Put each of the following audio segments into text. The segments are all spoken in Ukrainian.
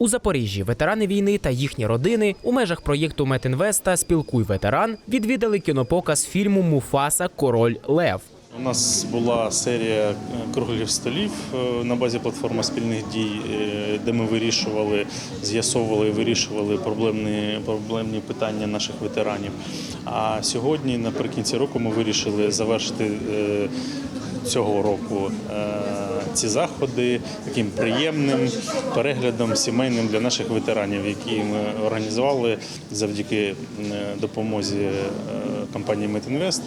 У Запоріжжі ветерани війни та їхні родини у межах проєкту Метінвеста Спілкуй ветеран відвідали кінопоказ фільму Муфаса Король Лев. У нас була серія е, круглих столів е, на базі платформи спільних дій, е, де ми вирішували, з'ясовували і вирішували проблемні, проблемні питання наших ветеранів. А сьогодні, наприкінці року, ми вирішили завершити цього року ці заходи таким приємним переглядом сімейним для наших ветеранів, які ми організували завдяки е, допомозі е, компанії Метінвест.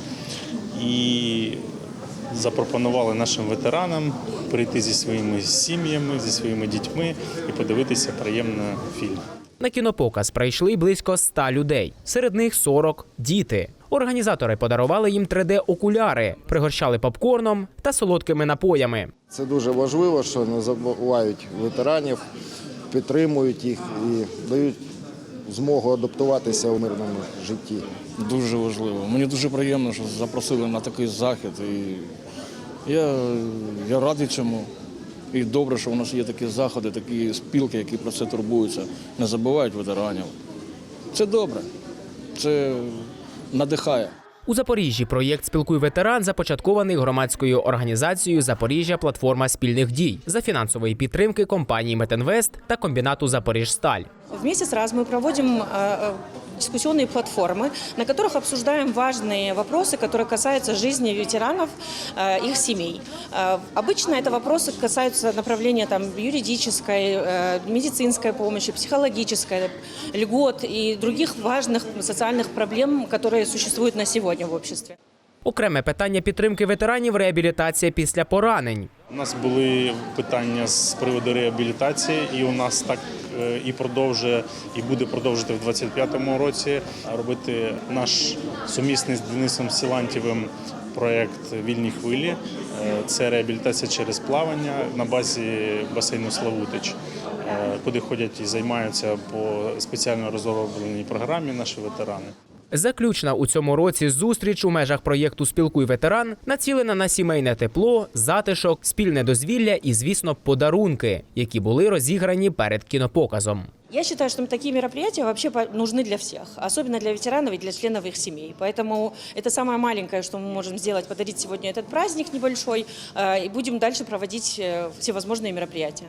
І запропонували нашим ветеранам прийти зі своїми сім'ями, зі своїми дітьми і подивитися приємно фільм. На кінопоказ прийшли близько 100 людей. Серед них 40 – діти. Організатори подарували їм 3D-окуляри, пригощали попкорном та солодкими напоями. Це дуже важливо, що не забувають ветеранів, підтримують їх і дають змогу адаптуватися у мирному житті. Дуже важливо. Мені дуже приємно, що запросили на такий захід. І я, я радий цьому. І добре, що у нас є такі заходи, такі спілки, які про це турбуються, не забувають ветеранів. Це добре, це надихає. У Запоріжжі проєкт Спілкуй ветеран започаткований громадською організацією Запоріжжя Платформа спільних дій за фінансової підтримки компанії Метинвест та комбінату Запоріжсталь. В месяц раз мы проводим э, э, дискуссионные платформы, на которых обсуждаем важные вопросы, которые касаются жизни ветеранов, э, их семей. Э, Обычно это вопросы касаются направления там, юридической, э, медицинской помощи, психологической, льгот и других важных социальных проблем, которые существуют на сегодня в обществе. Окреме питання підтримки ветеранів реабілітація після поранень. У нас були питання з приводу реабілітації, і у нас так е, і продовжує, і буде продовжити в 25-му році робити наш сумісний з Денисом Сілантєвим проєкт Вільні хвилі. Е, Це реабілітація через плавання на базі басейну Славутич, е, куди ходять і займаються по спеціально розробленій програмі наші ветерани. Заключна у цьому році зустріч у межах проєкту Спілкуй ветеран націлена на сімейне тепло, затишок, спільне дозвілля і, звісно, подарунки, які були розіграні перед кінопоказом. Я считаю, что такие мероприятия вообще по- нужны для всех, особенно для ветеранов и для членов их семей. Поэтому это самое маленькое, что мы можем сделать, подарить сегодня этот праздник небольшой, э, и будем дальше проводить э, всевозможные мероприятия.